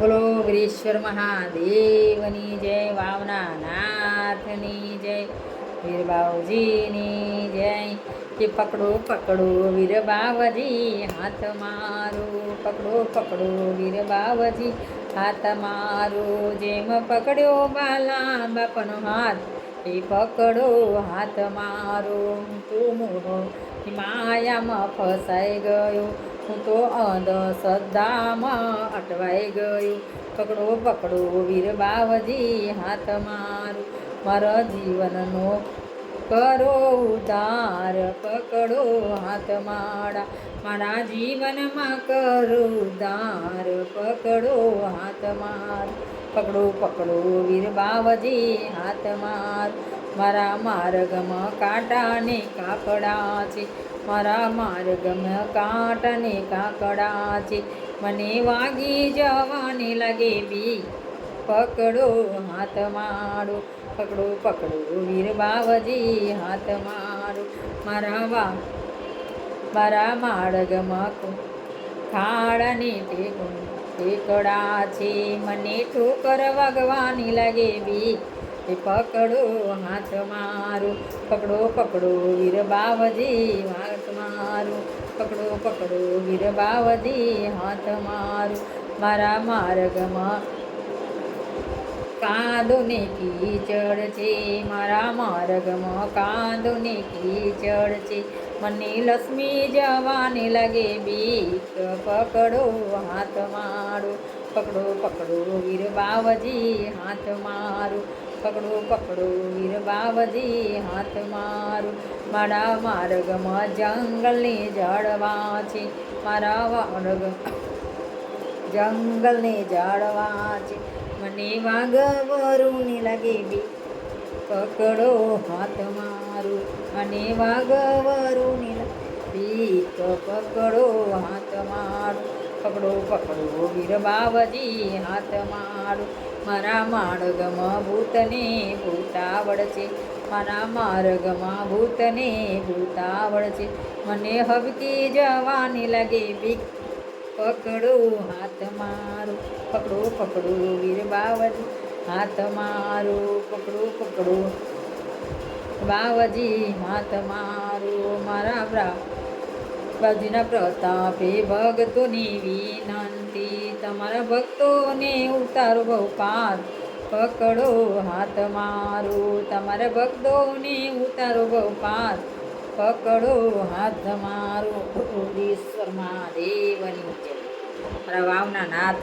બોલો વીરેશ્વર મહાદેવની જય, વાવના નાથની જય વીરબાવજીની જય, કે પકડો પકડો વીરબાવજી હાથ મારો, પકડો પકડો વીરબાવજી હાથ મારો, જેમ પકડ્યો બાલા બાપનો હાથ, એ પકડો, હાથ મારો, તું મોહ માયામાં ફસાઈ ગયો. હું તો અંધશ્રદ્ધામાં અટવાઈ ગયો પકડો પકડો વીર બાવજી હાથ મારું. મારા જીવનનો કરો ઉધાર પકડો હાથ મારા. મારા જીવનમાં કરો ઉધાર પકડો હાથ માર. પકડો પકડો વીર બાવજી હાથ માર. મારા માર્ગમાં કાંટાને કાકડા છે મારા માર્ગમાં કાંટાને કાકડા છે મને વાગી જવાની લાગે બી. પકડો, હાથ મારો. પકડો પકડો વીર બાવજી હાથ મારો. મારા વા, મારા માર્ગમાં ખાડાને ટેકડા છે, મને ઠોકર વાગવાની લાગે બી. એ પકડો હાથ મારું, પકડો પકડો વીર બાવજી હાથ મારું. પકડો પકડો વીર બાવજી હાથ મારું. મારા માર્ગમાં કાંદોને કીચડ છે, મારા માર્ગમાં કાંદોને કીચડ છે. મને લક્ષ્મી જવાને લાગે, બીક પકડો હાથ મારો. પકડો પકડો વીર બાવજી, હાથ મારું. પકડો પકડો વીર બાવજી, હાથ મારું. મારા માર્ગમાં જંગલને જળવા છે, મારા માર્ગ જંગલને જાળવા છે. મને વાઘવરુને લાગે બી. પકડો હાથ મારું. મને વાઘવરુને બીક પકડો હાથ મારું. પકડો પકડો વીર બાવજી હાથ મારું. મારા માર્ગમાં ભૂતને ભૂતાવડ છે. મારા માર્ગમાં ભૂતને ભૂતાવડ છે. મને હબકી જવાની લાગે બીક પકડો હાથ મારો, પકડો પકડો વીર બાવજી, હાથ મારો, પકડો પકડો. બાવજી, હાથ મારો, મારા બ્રા બાજીના પ્રતાપે ભક્તોની વિનંતી, તમારા ભક્તોને ઉતારો બહુ પાર પકડો હાથ મારો, તમારા ભક્તોને ઉતારો બહુ પાર પકડો હાથ મારો. ઈશ્વર મહાદેવની જય. મારા વાવના નાથ